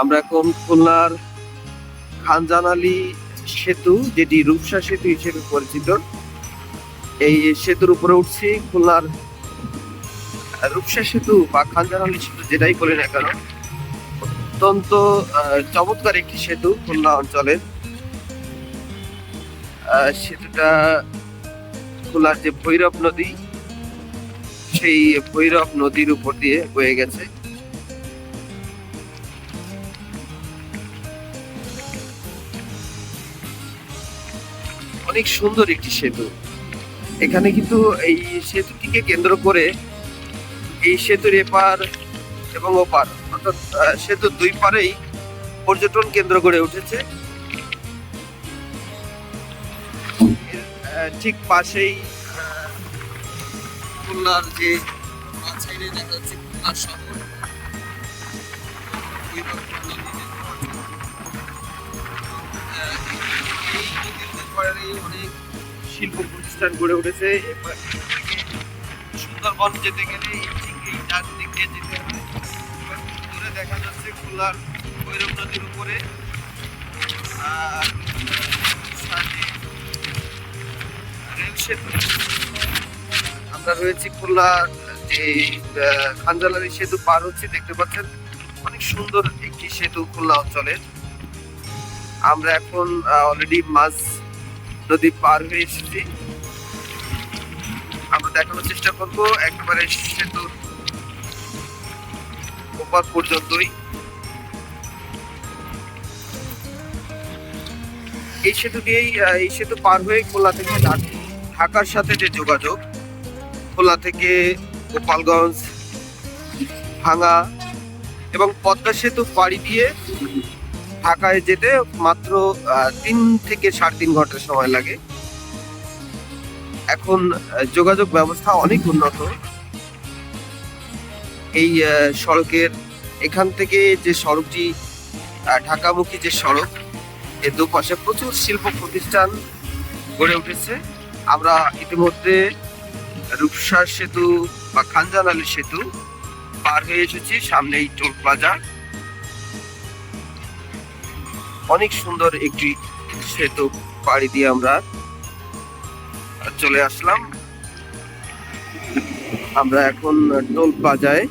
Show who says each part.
Speaker 1: আমরা এখন খুলনার খানজানালি সেতু, যেটি রূপসা সেতু হিসেবে পরিচিত, এই সেতুর উপরে উঠছি খুলনার রূপসা সেতু বা খানজানালি সেতু যেটাই বলি না কেন, অত্যন্ত চমৎকার একটি সেতু খুলনা অঞ্চলের। সেতুটা খুলনার যে ভৈরব নদী, সেই ভৈরব নদীর উপর দিয়ে বয়ে গেছে। অনেক সুন্দর একটি সেতু। এখানে কিন্তু এই সেতুটিকে কেন্দ্র করে এই সেতুর এপার এবং ওপার, অর্থাৎ সেতুর দুই পারেই পর্যটন কেন্দ্র গড়ে উঠেছে। ঠিক পাশেই খুলনার যে দেখা যাচ্ছে খুলনা শহর। অনেক শিল্প প্রতিষ্ঠান গড়ে উঠেছে। সুন্দরবন যেতে গেলে এই ডান দিক যেতে হবে। দেখা যাচ্ছে ভৈরব নদীর উপরে। আর রেল সেতু। আমরা রয়েছি খুলনা যে খানজালারি সেতু পার হচ্ছে, দেখতে পাচ্ছেন। অনেক সুন্দর একটি সেতু খুলনা অঞ্চলের। আমরা এখন অলরেডি মাছ নদী পার হয়ে এসেছি। আমরা দেখানোর চেষ্টা করব, একেবারে সেতুর ওপার পর্যন্তই। এই সেতু দিয়েই এই সেতু পার হয়ে খোলা থেকে ঢাক- ঢাকার সাথে যে যোগাযোগ, খোলা থেকে গোপালগঞ্জ, ভাঙা এবং পদ্মা সেতু পাড়ি দিয়ে ঢাকায় যেতে মাত্র তিন থেকে সাড়ে তিন ঘণ্টা সময় লাগে। এখন যোগাযোগ ব্যবস্থা অনেক উন্নত। এই সড়কের এখান থেকে যে সড়কটি ঢাকামুখী যে সড়ক, এর দুপাশে প্রচুর শিল্প প্রতিষ্ঠান গড়ে উঠেছে। আমরা ইতিমধ্যে রূপসা সেতু বা খানজান আলী সেতু পার হয়ে এসেছি, সামনেই টোল প্লাজা। অনেক সুন্দর একটি সেতু পাড়ি দিয়ে আমরা চলে আসলাম। আমরা এখন টোল প্লাজায়